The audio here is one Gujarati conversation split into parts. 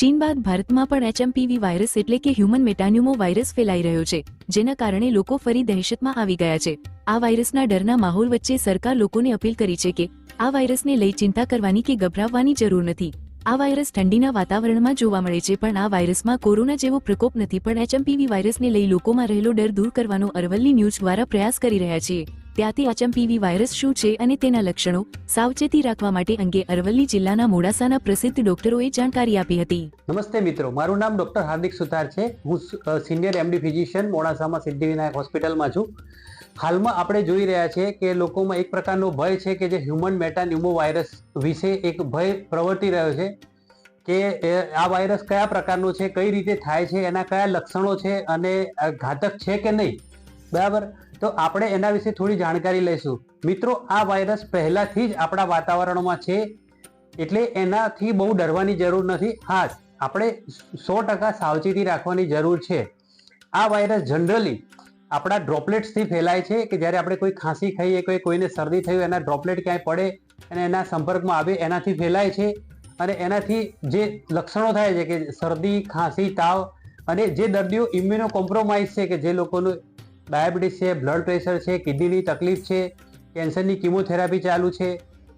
ચીન બાદ ભારતમાં પણ એચએમપીવી વાયરસ એટલે કે હ્યુમન મેટાન્યુમો વાયરસ ફેલાઈ રહ્યો છે, જેના કારણે લોકો ફરી દહેશતમાં આવી ગયા છે. આ વાયરસના ડરના માહોલ વચ્ચે સરકાર લોકોને અપીલ કરી છે કે, આ વાયરસને લઈ ચિંતા કરવાની કે ગભરાવવાની જરૂર નથી. આ વાયરસ ઠંડીના વાતાવરણમાં જોવા મળે છે, પણ આ વાયરસમાં કોરોના જેવો પ્રકોપ નથી, પણ એચએમપીવી વાયરસને લઈ લોકોમાં રહેલો ડર દૂર કરવાનો અરવલ્લી ન્યૂઝ દ્વારા પ્રયાસ કરી રહ્યા છીએ. ત્યાંથી અચમપીવી વાયરસ શું છે અને તેના લક્ષણો સાવચેતી રાખવા માટે અંગે અરવલ્લી જિલ્લાના મોડાસાના પ્રસિદ્ધ ડોક્ટરોએ જાણકારી આપી હતી. નમસ્તે મિત્રો, મારું નામ ડોક્ટર હાર્દિક સુતાર છે. હું સિનિયર એમડી ફિઝિશિયન મોડાસામાં સિદ્ધિવિનાયક હોસ્પિટલમાં છું. હાલમાં આપણે જોઈ રહ્યા છીએ કે લોકોમાં એક પ્રકારનો ભય છે કે જે હ્યુમન મેટાન્યુમો વાયરસ વિશે એક ભય પ્રવર્તી રહ્યો છે કે આ વાયરસ કયા પ્રકારનો છે, કઈ રીતે થાય છે, એના કયા લક્ષણો છે અને ઘાતક છે કે નહીં? બરાબર? તો આપણે એના વિશે થોડી જાણકારી લઈશું. મિત્રો, આ વાયરસ પહેલાથી જ આપણા વાતાવરણમાં છે, એટલે એનાથી બહુ ડરવાની જરૂર નથી. હા, આપણે સો ટકા સાવચેતી રાખવાની જરૂર છે. આ વાયરસ જનરલી આપણા ડ્રોપલેટ્સથી ફેલાય છે કે જ્યારે આપણે કોઈ ખાંસી ખાઈએ, કોઈ કોઈને શરદી થયું એના ડ્રોપલેટ ક્યાંય પડે અને એના સંપર્કમાં આવે, એનાથી ફેલાય છે. અને એનાથી જે લક્ષણો થાય છે કે શરદી, ખાંસી, તાવ અને જે દર્દીઓ ઇમ્યુનો કોમ્પ્રોમાઇઝ છે કે જે લોકોનું ડાયાબિટીસ છે, બ્લડ પ્રેશર છે, કિડનીની તકલીફ છે, કેન્સરની કિમોથેરાપી ચાલુ છે,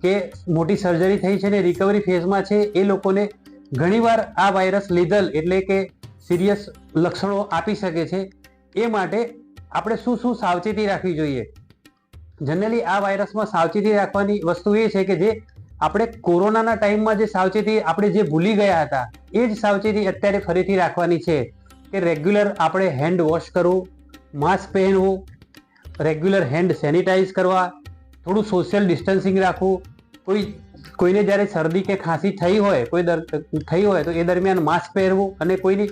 કે મોટી સર્જરી થઈ છે ને રિકવરી ફેઝમાં છે, એ લોકોને ઘણીવાર આ વાયરસ લીધલ એટલે કે સિરિયસ લક્ષણો આપી શકે છે. એ માટે આપણે શું શું સાવચેતી રાખવી જોઈએ? જનરલી આ વાયરસમાં સાવચેતી રાખવાની વસ્તુ એ છે કે જે આપણે કોરોનાના ટાઈમમાં જે સાવચેતી આપણે જે ભૂલી ગયા હતા, એ જ સાવચેતી અત્યારે ફરીથી રાખવાની છે કે રેગ્યુલર આપણે હેન્ડ વોશ કરવું માસ્ક પહેરવું, રેગ્યુલર હેન્ડ સેનિટાઈઝ કરવા, થોડું સોશિયલ ડિસ્ટન્સિંગ રાખવું. કોઈ, કોઈને જ્યારે શરદી કે ખાંસી થઈ હોય, કોઈ થઈ હોય, તો એ દરમિયાન માસ્ક પહેરવું અને કોઈની,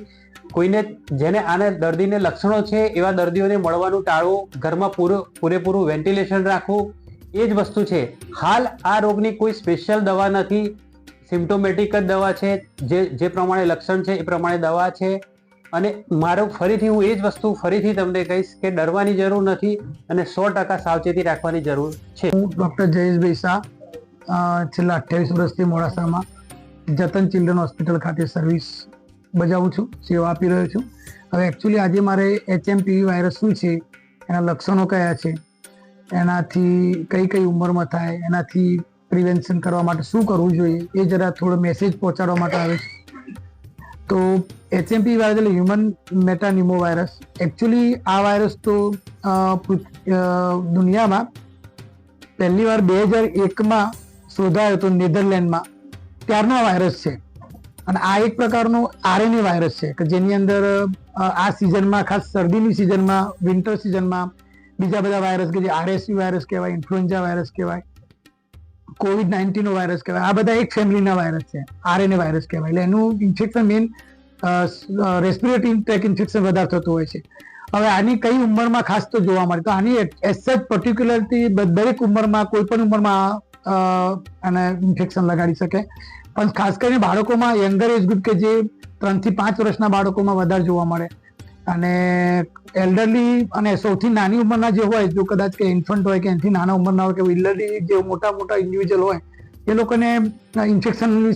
કોઈને જેને આને દર્દીને લક્ષણો છે એવા દર્દીઓને મળવાનું ટાળવું, ઘરમાં પૂરું, પૂરેપૂરું વેન્ટિલેશન રાખવું, એ જ વસ્તુ છે. હાલ આ રોગની કોઈ સ્પેશિયલ દવા નથી. સિમ્ટોમેટિક જ દવા છે. જે જે પ્રમાણે લક્ષણ છે એ પ્રમાણે દવા છે. અને મારો ફરીથી હું એ જ વસ્તુ ફરીથી તમને કહીશ કે ડરવાની જરૂર નથી અને સો ટકા સાવચેતી રાખવાની જરૂર છે. હું ડૉક્ટર જયેશભાઈ શાહ છેલ્લા અઠ્યાવીસ વર્ષથી મોડાસામાં જતન ચિલ્ડ્રન હોસ્પિટલ ખાતે સર્વિસ બજાવું છું, સેવા આપી રહ્યો છું. હવે એકચ્યુઅલી આજે મારે એચએમપીવી વાયરસ શું છે, એના લક્ષણો કયા છે, એનાથી કઈ કઈ ઉંમરમાં થાય, એનાથી પ્રિવેન્શન કરવા માટે શું કરવું જોઈએ, એ જરા થોડો મેસેજ પહોંચાડવા માટે આવે છે. તો એચએમપી વાયરસ એટલે હ્યુમન મેટાન્યુમો વાયરસ એકચ્યુઅલી આ વાયરસ તો દુનિયામાં પહેલી વાર બે હજાર એકમાં શોધાયો હતો નેધરલેન્ડમાં. ત્યારનો વાયરસ છે. અને આ એક પ્રકારનો આરએનએ વાયરસ છે, કે જેની અંદર આ સિઝનમાં ખાસ શરદીની સિઝનમાં વિન્ટર સિઝનમાં બીજા બધા વાયરસ કે જે આરએસવી વાયરસ કહેવાય ઇન્ફ્લુએન્ઝા વાયરસ કહેવાય કોવિડ નાઇન્ટીનનો વાયરસ કહેવાય. આ બધા એક ફેમિલીના વાયરસ છે. આરએનએ વાયરસ કહેવાય. એટલે એનું infection main respiratory tract infection વધારે થતું હોય છે. હવે આની કઈ ઉંમરમાં ખાસ તો જોવા મળે. તો આની એસ પર્ટિક્યુલરથી દરેક ઉંમરમાં કોઈ પણ ઉંમરમાં અ, આને ઇન્ફેક્શન લગાડી શકે. પણ ખાસ કરીને બાળકોમાં યંગર એજ ગ્રુપ કે જે ત્રણથી પાંચ વર્ષના બાળકોમાં વધારે જોવા મળે. અને એલ્ડરલી અને સૌથી નાની ઉંમરના જે હોય, જો કદાચ કે ઇન્ફન્ટ હોય કે એનાથી નાના ઉંમરના હોય કે એલ્ડરલી જે મોટા મોટા ઇન્ડિવિજ્યુઅલ હોય, એ લોકોને ઇન્ફેક્શનની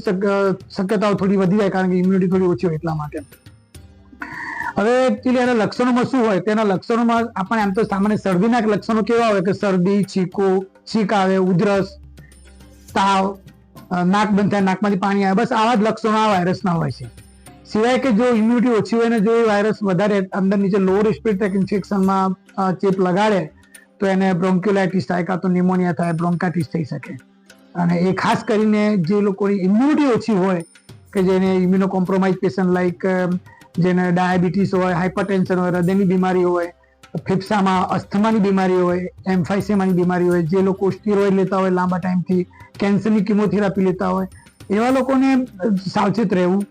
શક્યતાઓ થોડી વધી જાય કારણ કે ઇમ્યુનિટી થોડી ઓછી હોય એટલા માટે. હવે એકચ્યુઅલી એના લક્ષણોમાં શું હોય? તેના લક્ષણોમાં આપણે આમ તો સામાન્ય શરદીના લક્ષણો કેવા હોય કે શરદી છીકો છીક આવે, ઉધરસ, તાવ નાક બંધ થાય, નાકમાંથી પાણી આવે, બસ આવા જ લક્ષણો આ વાયરસના હોય છે. સિવાય કે જો ઇમ્યુનિટી ઓછી હોય ને જો એ વાયરસ વધારે અંદર નીચે લોઅર રેસ્પિરેટરી ઇન્ફેક્શનમાં ચેપ લગાડે, તો એને બ્રોન્ક્યુલાઇટિસ થાય કાં તો નિમોનિયા થાય બ્રોન્કાઇટિસ થઈ શકે. અને એ ખાસ કરીને જે લોકોની ઇમ્યુનિટી ઓછી હોય, કે જેને ઇમ્યુનો કોમ્પ્રોમાઇઝ પેશન્ટ લાઈક જેને ડાયાબિટીસ હોય હાઇપરટેન્શન હોય, હૃદયની બીમારી હોય, ફેફસામાં અસ્થમાની બીમારી હોય, એમ્ફાઇસેમાની બીમારી હોય, જે લોકો સ્ટીરોઇડ લેતા હોય લાંબા ટાઈમથી કેન્સરની કિમોથેરાપી લેતા હોય, એવા લોકોને સાવચેત રહેવું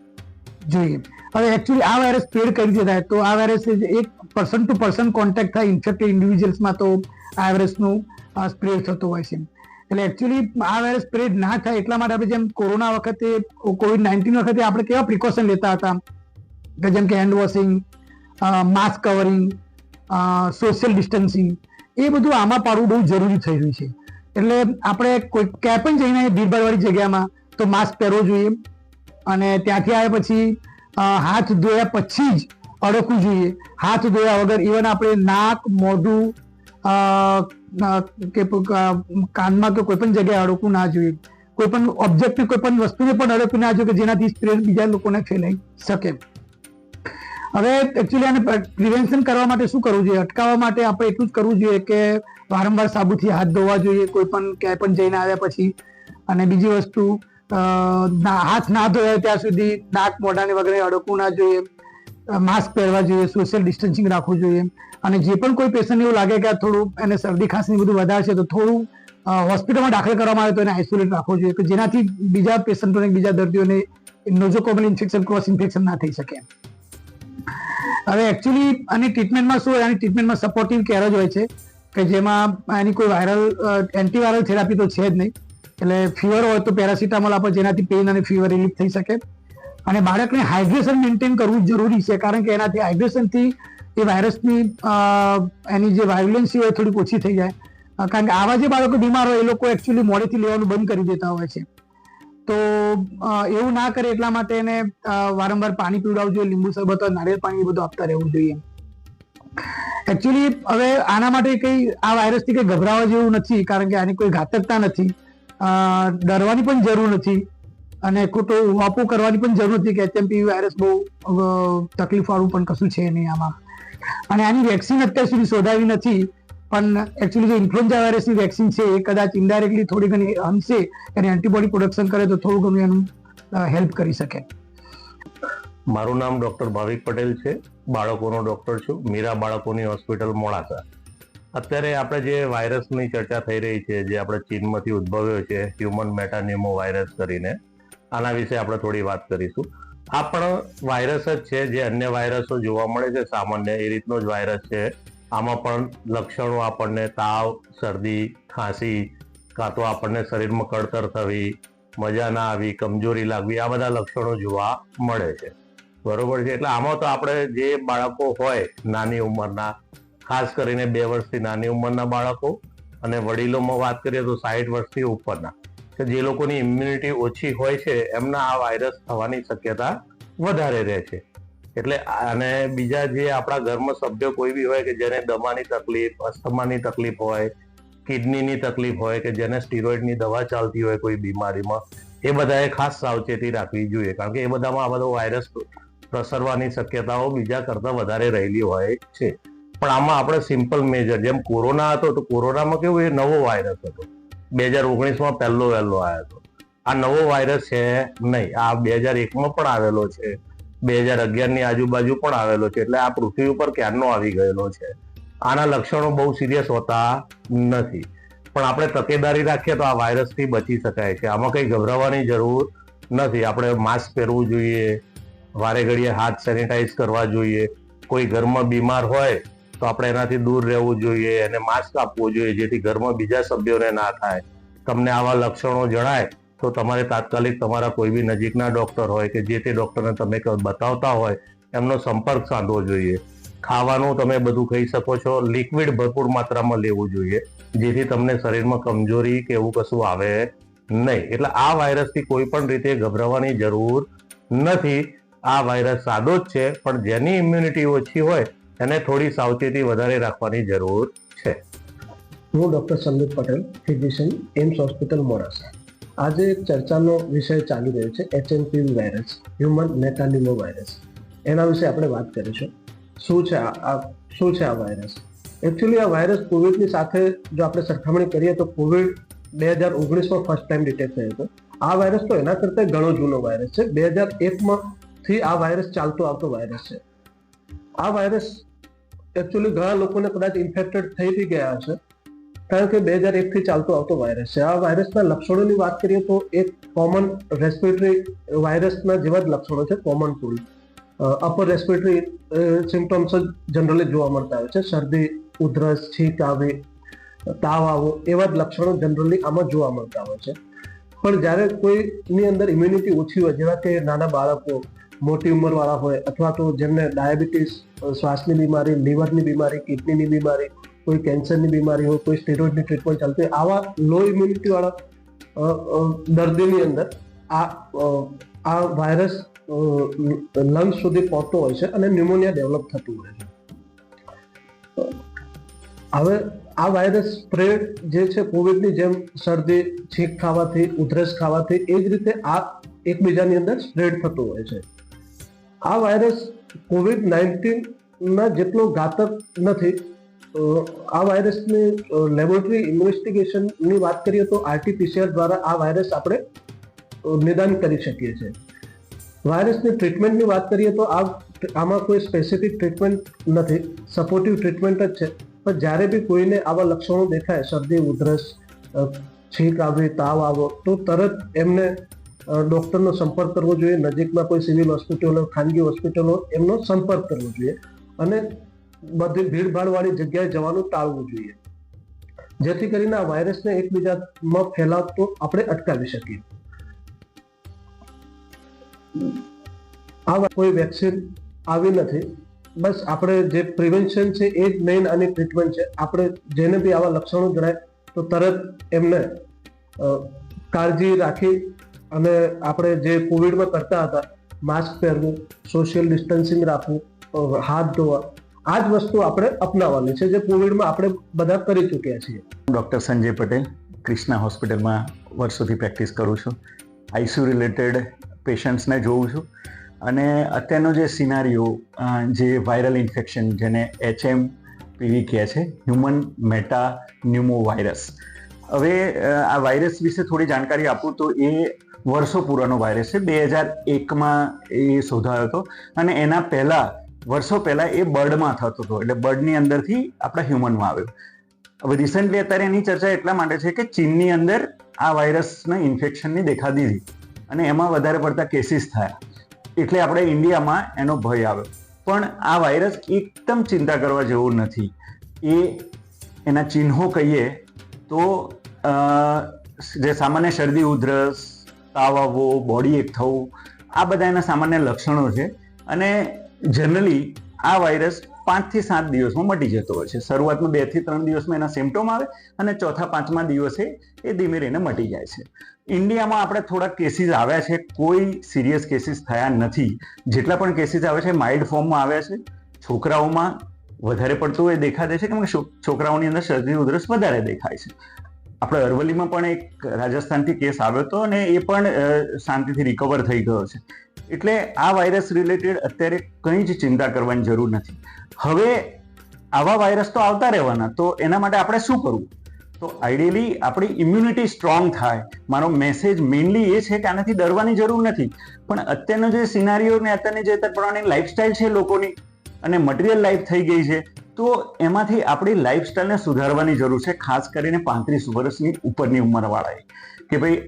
જોઈએ. હવે એકચ્યુઅલી આ વાયરસ સ્પ્રેડ કઈ રીતે થાય તો આ વાયરસ એક પર્સન ટુ પર્સન કોન્ટેક્ટ થાય ઇન્ફેક્ટેડ ઇન્ડિવિજ્યુઅલ્સમાં તો આ વાયરસનું સ્પ્રેડ થતો હોય છે. એટલે એકચ્યુઅલી આ વાયરસ સ્પ્રેડ ના થાય એટલા માટે આપણે જેમ કોરોના વખતે કોવિડ નાઇન્ટીન વખતે આપણે કેવા પ્રિકોશન લેતા હતા? કે જેમ કે hand washing mask covering social distancing એ બધું આમાં પાડવું બહુ જરૂરી થઈ રહ્યું છે. એટલે આપણે કોઈ, ક્યાંય પણ જઈને ભીડભાડવાળી જગ્યામાં તો માસ્ક પહેરવો જોઈએ. અને ત્યાંથી આવ્યા પછી હાથ ધોયા પછી જ અડકવું જોઈએ. હાથ ધોયા વગર ઇવન આપણે નાક, મોઢું કે કાનમાં કે કોઈ પણ જગ્યાએ અડકવું ના જોઈએ. કોઈ પણ ઓબ્જેક્ટ કોઈ પણ વસ્તુને પણ અડકવું ના જોઈએ જેનાથી સ્પ્રેડ બીજા લોકોને ફેલાઈ શકે. હવે એકચ્યુઅલી આને પ્રિવેન્શન કરવા માટે શું કરવું જોઈએ? અટકાવવા માટે આપણે એટલું જ કરવું જોઈએ કે વારંવાર સાબુથી હાથ ધોવા જોઈએ, કોઈ પણ ક્યાંય પણ જઈને આવ્યા પછી. અને બીજી વસ્તુ હાથ ના ધોયા ત્યાં સુધી, નાક મોઢાને વગેરે અડકવું ના જોઈએ માસ્ક પહેરવા જોઈએ સોશિયલ ડિસ્ટન્સિંગ રાખવું જોઈએ. અને જે પણ કોઈ પેશન્ટ એવું લાગે કે થોડું એને શરદી ખાંસી બધું વધારે છે, તો થોડું હોસ્પિટલમાં દાખલ કરવામાં આવે તો એને આઇસોલેટ રાખવો જોઈએ. કે જેનાથી બીજા પેશન્ટોને બીજા દર્દીઓને નોઝોકોમલ ઇન્ફેક્શન ક્રોસ ઇન્ફેક્શન ના થઈ શકે. હવે એકચ્યુઅલી આની ટ્રીટમેન્ટમાં શું હોય? આની ટ્રીટમેન્ટમાં સપોર્ટિવ કેર જ હોય છે. કે જેમાં એની કોઈ વાયરલ એન્ટીવાયરલ થેરાપી તો છે જ નહીં. એટલે ફીવર હોય તો પેરાસિટામોલ આપો જેનાથી પેઇન અને ફીવર રિલીફ થઈ શકે. અને બાળકને હાઇડ્રેશન મેન્ટેન કરવું જરૂરી છે કારણ કે એનાથી હાઇડ્રેશનથી એ વાયરસની એની જે વાયોલન્સી હોય થોડીક ઓછી થઈ જાય. કારણ કે આવા જે બાળકો બીમાર હોય એ લોકો એકચ્યુઅલી મોડેથી લેવાનું બંધ કરી દેતા હોય છે. તો એવું ના કરે એટલા માટે એને વારંવાર પાણી પીવડાવવું જોઈએ લીંબુ શરબત હોય, નારિયેળ પાણી બધું આપતા રહેવું જોઈએ. એકચ્યુઅલી હવે આના માટે કઈ આ વાયરસથી કઈ ગભરાવા જેવું નથી કારણ કે આની કોઈ ઘાતકતા નથી. ડરવાની પણ જરૂર નથી. અને ખોટું વાપો કરવાની પણ જરૂર નથી કે એચએમપીવી વાયરસ બહુ તકલીફ વાળું પણ કશું છે નહીં આમાં. અને આની વેક્સિન અત્યાર સુધી શોધાવી નથી, પણ એકચ્યુઅલી જે ઇન્ફ્લુએન્ઝા વાયરસની વેક્સિન છે, એ કદાચ ઇન્ડાયરેક્ટલી થોડી ઘણી અંશે એને એન્ટીબોડી પ્રોડક્શન કરે તો થોડું ઘણું એનું હેલ્પ કરી શકે. મારું નામ ડોક્ટર ભાવિક પટેલ છે. બાળકોનો ડોક્ટર છું. મીરા બાળકોની હોસ્પિટલ મોડાસા. અત્યારે આપણે જે વાયરસની ચર્ચા થઈ રહી છે, જે આપણે ચીનમાંથી ઉદ્ભવ્યો છે હ્યુમન મેટાન્યુમો વાયરસ કરીને, આના વિશે આપણે થોડી વાત કરીશું. આ પણ વાયરસ જ છે, જે અન્ય વાયરસો જોવા મળે છે, સામાન્ય એ રીતનો જ વાયરસ છે. આમાં પણ લક્ષણો આપણને તાવ, શરદી, ખાંસી, કાં તો આપણને શરીરમાં કળતર થવી, મજા ના આવી, કમજોરી લાગવી, આ બધા લક્ષણો જોવા મળે છે. બરોબર છે? એટલે આમાં તો આપણે જે બાળકો હોય, નાની ઉંમરના ખાસ કરીને બે વર્ષથી નાની ઉંમરના બાળકો અને વડીલોમાં વાત કરીએ તો સાઠ વર્ષથી ઉપરના, કે જે લોકોની ઇમ્યુનિટી ઓછી હોય છે, એમના આ વાયરસ થવાની શક્યતા વધારે રહે છે. એટલે અને બીજા જે આપણા ઘરમાં સભ્યો કોઈ બી હોય કે જેને દમાની તકલીફ, અસ્થમાની તકલીફ હોય, કિડનીની તકલીફ હોય કે જેને સ્ટીરોઇડની દવા ચાલતી હોય કોઈ બીમારીમાં, એ બધાએ ખાસ સાવચેતી રાખવી જોઈએ. કારણ કે એ બધામાં આ બધો વાયરસ પ્રસરવાની શક્યતાઓ બીજા કરતાં વધારે રહેલી હોય છે. પણ આમાં આપણે સિમ્પલ મેજર જેમ કોરોના હતો તો કોરોનામાં કેવું, એ નવો વાયરસ હતો. બે હજાર ઓગણીસમાં પહેલો વહેલો આવ્યો હતો. આ નવો વાયરસ છે નહીં, આ બે હજાર એકમાં પણ આવેલો છે. બે હજાર અગિયારની આજુબાજુ પણ આવેલો છે, એટલે આ પૃથ્વી ઉપર ક્યારનો આવી ગયેલો છે? આના લક્ષણો બહુ સિરિયસ હોતા નથી. પણ આપણે તકેદારી રાખીએ તો આ વાયરસથી બચી શકાય છે. આમાં કંઈ ગભરાવાની જરૂર નથી. આપણે માસ્ક પહેરવું જોઈએ, વારે ઘડીએ હાથ સેનિટાઈઝ કરવા જોઈએ. કોઈ ઘરમાં બીમાર હોય તો આપણે એનાથી દૂર રહેવું જોઈએ એને માસ્ક આપવું જોઈએ જેથી ઘરમાં બીજા સભ્યોને ના થાય. તમને આવા લક્ષણો જણાય તો તમારે તાત્કાલિક તમારા કોઈ બી નજીકના ડૉક્ટર હોય કે જે તે ડોક્ટરને તમે બતાવતા હોય એમનો સંપર્ક સાધવો જોઈએ. ખાવાનું તમે બધું ખાઈ શકો છો. લિક્વિડ ભરપૂર માત્રામાં લેવું જોઈએ જેથી તમને શરીરમાં કમજોરી કે એવું કશું આવે નહીં. એટલે આ વાયરસથી કોઈ પણ રીતે ગભરાવાની જરૂર નથી. આ વાયરસ સાદો જ છે, પણ જેની ઇમ્યુનિટી ઓછી હોય એને થોડી સાવચેતી વધારે રાખવાની જરૂર છે. હું doctor Sandeep Patel, physician AIIMS hospital Modasa. આજે એક ચર્ચાનો વિષય ચાલી રહ્યો છે HNPV virus, human metapneumovirus એના વિશે આપણે વાત કરીશું. શું છે આ શું છે આ વાયરસ? એકચ્યુઅલી આ વાયરસ કોવિડની સાથે જો આપણે સરખામણી કરીએ તો કોવિડ બે હજાર ઓગણીસમાં ફર્સ્ટ ટાઈમ ડિટેક્ટ થયો હતો. આ વાયરસ તો એના કરતાં ઘણો જૂનો વાયરસ છે. બે હજાર એકમાં થી આ વાયરસ ચાલતો આવતો વાયરસ છે. આ વાયરસ એકચ્યુઅલી ઘણા લોકોને કદાચ ઇન્ફેક્ટેડ થઈ બી ગયા હશે. કારણ કે બે હજાર એકથી ચાલતો આવતો વાયરસ છે. આ વાયરસના લક્ષણોની વાત કરીએ તો એક કોમન રેસ્પિરેટરી વાયરસના જેવા જ લક્ષણો છે common cold upper respiratory symptoms જ જનરલી જોવા મળતા હોય છે. શરદી, ઉધરસ, છીંક આવી, તાવ આવો, એવા જ લક્ષણો જનરલી આમાં જોવા મળતા હોય છે. પણ જ્યારે કોઈની અંદર ઇમ્યુનિટી ઓછી હોય, જેવા કે નાના બાળકો મોટી ઉંમરવાળા હોય અથવા તો જેમને ડાયાબિટીસ શ્વાસની બીમારી લીવરની બીમારી કિડનીની બીમારી કોઈ કેન્સરની બીમારી હોય કોઈ સ્ટેરોઇડની ટ્રીટમેન્ટ ચાલતી હોય આવા લો ઇમ્યુનિટી વાળા અ, અ, દર્દીની અંદર આ આ વાયરસ લંગ્સ સુધી પહોંચતો હોય છે અને ન્યુમોનિયા ડેવલપ થતું હોય છે. હવે આ વાયરસ સ્પ્રેડ જે છે કોવિડની જેમ શરદી છીંક ખાવાથી ઉધરસ ખાવાથી એ જ રીતે આ એકબીજાની અંદર સ્પ્રેડ થતું હોય છે. આ વાયરસ કોવિડ નાઇન્ટીનના જેટલો ઘાતક નથી આ વાયરસની લેબોરેટરી ઇન્વેસ્ટિગેશનની વાત કરીએ તો આરટીપીસીઆર દ્વારા આ વાયરસ આપણે નિદાન કરી શકીએ છીએ. વાયરસની ટ્રીટમેન્ટની વાત કરીએ તો આ, આમાં કોઈ સ્પેસિફિક ટ્રીટમેન્ટ નથી સપોર્ટિવ ટ્રીટમેન્ટ જ છે. પણ જ્યારે બી કોઈને આવા લક્ષણો દેખાય, શરદી, ઉધરસ છીંક આવી, તાવ આવો, તો તરત એમને ડૉક્ટરનો સંપર્ક કરવો જોઈએ, નજીકમાં કોઈ સિવિલ હોસ્પિટલો, ખાનગી હોસ્પિટલો, એમનો સંપર્ક કરવો જોઈએ અને બધી ભીડભાડવાળી જગ્યાએ જવાનું ટાળવું જોઈએ. જેથી કરીને આ વાયરસને એકબીજામાં ફેલાવતો આપણે અટકાવી શકીએ. આ કોઈ વેક્સિન આવી નથી. બસ આપણે જે પ્રિવેન્શન છે એ જ મેઇન આની ટ્રીટમેન્ટ છે. આપણે જેને બી આવા લક્ષણો જણાય તો તરત એમને કાળજી રાખી અને આપણે જે કોવિડમાં કરતા હતા માસ્ક પહેરવું સોશિયલ ડિસ્ટન્સિંગ રાખવું હાથ ધોવા, આ જ વસ્તુ આપણે અપનાવવાની છે, જે કોવિડમાં આપણે બધા કરી ચૂક્યા છીએ. ડૉક્ટર સંજય પટેલ ક્રિષ્ના હોસ્પિટલમાં વર્ષોથી પ્રેક્ટિસ કરું છું. આઈસીયુ રિલેટેડ પેશન્ટ્સને જોઉં છું. અને અત્યારનો જે સિનારીઓ જે વાયરલ ઇન્ફેક્શન જેને એચએમ પીવી કહે છે હ્યુમન મેટા ન્યુમો વાયરસ હવે આ વાયરસ વિશે થોડી જાણકારી આપું તો એ વર્ષો પુરાનો વાયરસ છે. બે હજાર એકમાં એ શોધાયો હતો અને એના પહેલાં, વર્ષો પહેલાં એ બર્ડમાં થતો હતો. એટલે બર્ડની અંદરથી આપણા હ્યુમનમાં આવ્યો. હવે રિસન્ટલી અત્યારે એની ચર્ચા એટલા માટે છે કે ચીનની અંદર આ વાયરસના ઇન્ફેક્શનની દેખા દીધી અને એમાં વધારે પડતા કેસીસ થયા. એટલે આપણે ઇન્ડિયામાં એનો ભય આવ્યો. પણ આ વાયરસ એકદમ ચિંતા કરવા જેવું નથી. એ એના ચિહ્નો કહીએ તો જે સામાન્ય શરદી ઉધરસ તાવ આવવો બોડી એક થવું, આ બધા એના સામાન્ય લક્ષણો છે. અને જનરલી આ વાયરસ પાંચથી સાત દિવસમાં મટી જતો હોય છે. શરૂઆતમાં બેથી ત્રણ દિવસમાં એના સિમ્ટોમ આવે અને ચોથા, પાંચમા દિવસે એ ધીમે રહીને મટી જાય છે. ઇન્ડિયામાં આપણે થોડા કેસીસ આવ્યા છે. કોઈ સિરિયસ કેસીસ થયા નથી. જેટલા પણ કેસીસ આવે છે માઇલ્ડ ફોર્મમાં આવ્યા છે. છોકરાઓમાં વધારે પડતું એ દેખાતે છે. કેમ કે છોકરાઓની અંદર શરદી, ઉધરસ વધારે દેખાય છે. આપણે અરવલ્લીમાં પણ એક રાજસ્થાનથી કેસ આવ્યો હતો અને એ પણ શાંતિથી રિકવર થઈ ગયો છે. એટલે આ વાયરસ રિલેટેડ અત્યારે કંઈ જ ચિંતા કરવાની જરૂર નથી. હવે આવા વાયરસ તો આવતા રહેવાના, તો એના માટે આપણે શું કરવું? તો આઈડિયલી આપણી ઇમ્યુનિટી સ્ટ્રોંગ થાય. મારો મેસેજ મેઇનલી એ છે કે આનાથી ડરવાની જરૂર નથી. પણ અત્યારનો જે સિનારીઓ ને અત્યારની જે પ્રમાણે લાઈફસ્ટાઈલ છે લોકોની અને મટીરિયલ લાઈફ થઈ ગઈ છે, તો એમાંથી આપણી લાઈફસ્ટાઈલને સુધારવાની જરૂર છે, ખાસ કરીને પાંત્રીસ વર્ષની ઉપરની ઉંમરવાળાએ. કે ભાઈ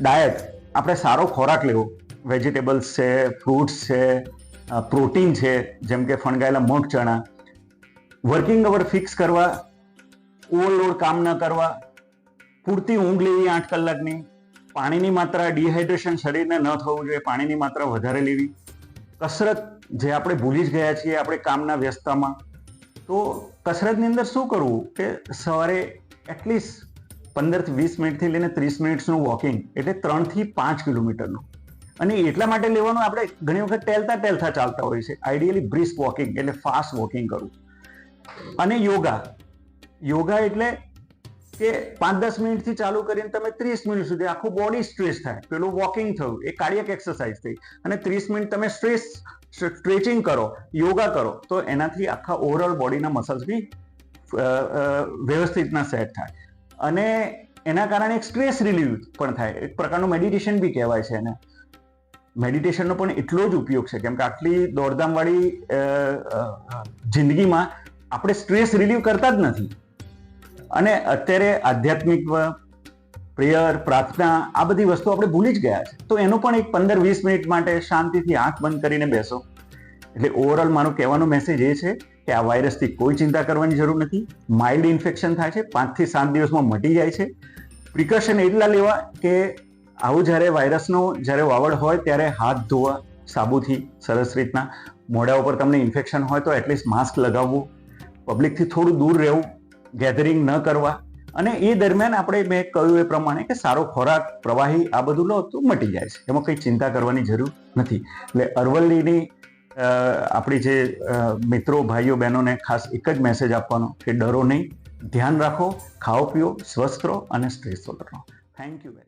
ડાયટ આપણે સારો ખોરાક લેવો. વેજીટેબલ્સ છે ફ્રૂટ્સ છે પ્રોટીન છે, જેમ કે ફણગાયેલા મગ ચણા. વર્કિંગ અવર ફિક્સ કરવા ઓવરલોડ કામ ન કરવા, પૂરતી ઊંઘ લેવી આઠ કલાકની, પાણીની માત્રા ડિહાઇડ્રેશન શરીરને ન થવું જોઈએ, પાણીની માત્રા વધારે લેવી. કસરત જે આપણે ભૂલી જ ગયા છીએ આપણે કામના વ્યસ્તતામાં તો કસરતની અંદર શું કરવું કે સવારે એટલીસ્ટ પંદરથી વીસ મિનિટથી લઈને ત્રીસ મિનિટ્સનું વોકિંગ એટલે ત્રણથી પાંચ કિલોમીટરનું. અને એટલા માટે લેવાનું આપણે ઘણી વખત ટેલતા ટેલતા ચાલતા હોય છે આઈડિયલી બ્રિસ્ક વોકિંગ એટલે ફાસ્ટ વોકિંગ કરવું. અને યોગા. યોગા એટલે કે પાંચ દસ મિનિટથી ચાલુ કરીને તમે ત્રીસ મિનિટ સુધી આખું બોડી સ્ટ્રેસ થાય. પેલું વોકિંગ થયું, એ કાર્ડિયક એક્સરસાઇઝ થઈ. અને ત્રીસ મિનિટ તમે સ્ટ્રેસ સ્ટ્રેચિંગ કરો યોગા કરો, તો એનાથી આખા ઓવરઓલ બોડીના મસલ્સ બી વ્યવસ્થિત રીતના સેટ થાય. અને એના કારણે એક સ્ટ્રેસ રિલીવ પણ થાય. એક પ્રકારનું મેડિટેશન બી કહેવાય છે એને. મેડિટેશનનો પણ એટલો જ ઉપયોગ છે, કેમ કે આટલી દોડધામવાળી જિંદગીમાં આપણે સ્ટ્રેસ રિલીવ કરતા જ નથી. અને અત્યારે આધ્યાત્મિક, પ્રેયર, પ્રાર્થના આ બધી વસ્તુ આપણે ભૂલી જ ગયા છે. તો એનું પણ એક પંદર વીસ મિનિટ માટે શાંતિથી આંખ બંધ કરીને બેસો. એટલે ઓવરઓલ મારો કહેવાનો મેસેજ એ છે કે આ વાયરસથી કોઈ ચિંતા કરવાની જરૂર નથી. માઇલ્ડ ઇન્ફેક્શન થાય છે પાંચથી સાત દિવસમાં મટી જાય છે. પ્રિકોશન એટલા લેવા કે આવું જ્યારે વાયરસનો જ્યારે વાવડ હોય ત્યારે હાથ ધોવા સાબુથી સરસ રીતના. મોઢા ઉપર તમને ઇન્ફેક્શન હોય તો એટલીસ્ટ માસ્ક લગાવવું. પબ્લિકથી થોડું દૂર રહેવું. ગેધરિંગ ન કરવા. અને એ દરમિયાન આપણે મેં કહ્યું એ પ્રમાણે કે સારો ખોરાક, પ્રવાહી, આ બધું લો તો મટી જાય છે. એમાં કંઈ ચિંતા કરવાની જરૂર નથી. એટલે અરવલ્લીની આપણી જે મિત્રો, ભાઈઓ, બહેનોને ખાસ એક જ મેસેજ આપવાનો કે ડરો નહીં. ધ્યાન રાખો, ખાઓ, પીઓ, સ્વસ્થ રહો અને સ્ટ્રેસ રહો. Thank you very